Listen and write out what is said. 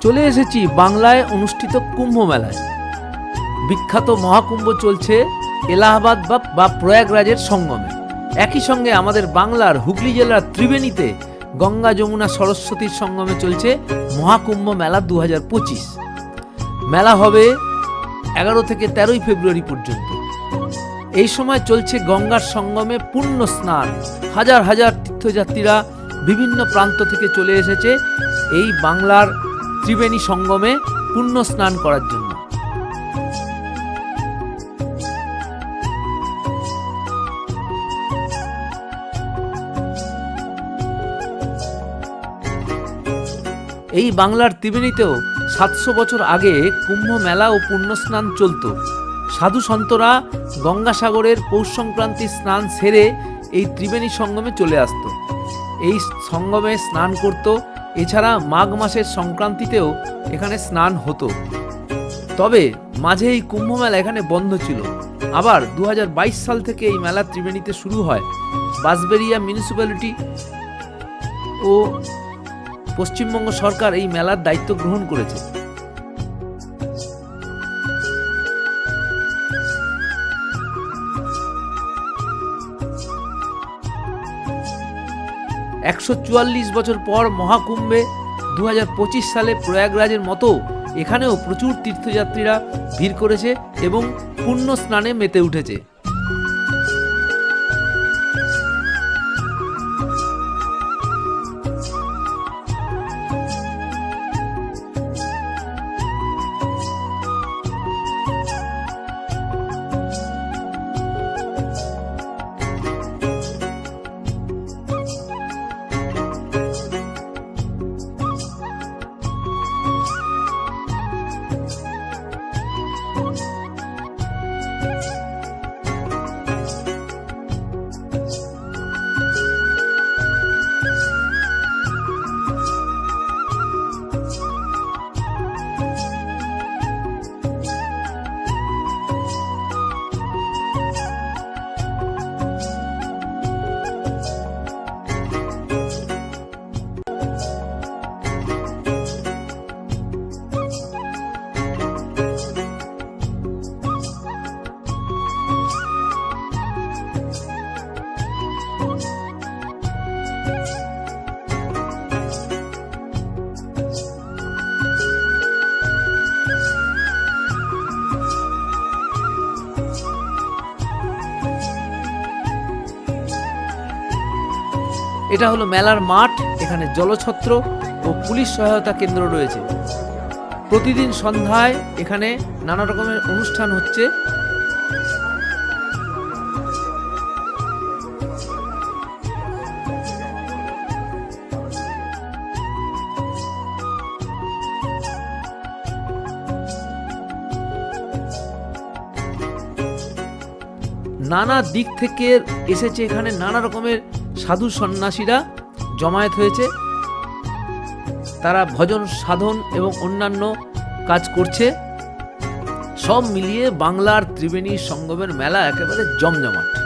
চলে এসেছি বাংলায় অনুষ্ঠিত কুম্ভ মেলায়। বিখ্যাত মহাকুম্ভ চলছে এলাহাবাদ বা প্রয়াগরাজের সঙ্গমে। একই সঙ্গে আমাদের বাংলার হুগলি জেলার ত্রিবেণীতে গঙ্গা যমুনা সরস্বতীর সঙ্গমে চলছে মহাকুম্ভ মেলা দু হাজার পঁচিশ। মেলা হবে এগারো থেকে তেরোই ফেব্রুয়ারি পর্যন্ত। এই সময় চলছে গঙ্গার সঙ্গমে পূর্ণ স্নান। হাজার হাজার তীর্থযাত্রীরা বিভিন্ন প্রান্ত থেকে চলে এসেছে। এই বাংলার ত্রিবেণী সঙ্গমে পূর্ণ স্নান করার জন্য। এই বাংলার ত্রিবেণীতেও সাতশো বছর আগে কুম্ভ মেলা ও পুণ্যস্নান চলত। সাধু সন্তরা গঙ্গাসাগরের পৌষ সংক্রান্তি স্নান সেরে এই ত্রিবেণী সঙ্গমে চলে আসতো। এই সঙ্গমে স্নান করত এছাড়া মাঘ মাসের সংক্রান্তিতেও এখানে স্নান হতো। তবে মাঝে এই কুম্ভ মেলা এখানে বন্ধ ছিল। আবার দু হাজার বাইশ সাল থেকে এই মেলা ত্রিবেণীতে শুরু হয়। বাঁশবেরিয়া মিউনিসিপ্যালিটি ও পশ্চিমবঙ্গ সরকার এই মেলার দায়িত্ব গ্রহণ করেছে। একশো চুয়াল্লিশ বছর পর মহাকুম্ভে দু হাজার পঁচিশ সালে প্রয়াগরাজের মতো এখানেও প্রচুর তীর্থযাত্রীরা ভিড় করেছে এবং পুণ্য স্নানে মেতে উঠেছে। এটা হলো মেলার মাঠ, এখানে জলছত্র ও পুলিশ সহায়তা কেন্দ্র রয়েছে। প্রতিদিন সন্ধ্যায় এখানে নানা রকমের অনুষ্ঠান হচ্ছে। নানা দিক থেকে এসেছে এখানে নানা রকমের সাধু সন্ন্যাসীরা জমায়েত হয়েছে। তারা ভজন, সাধন এবং অন্যান্য কাজ করছে। সব মিলিয়ে বাংলার ত্রিবেণী সঙ্গমের মেলা একেবারে জমজমাট।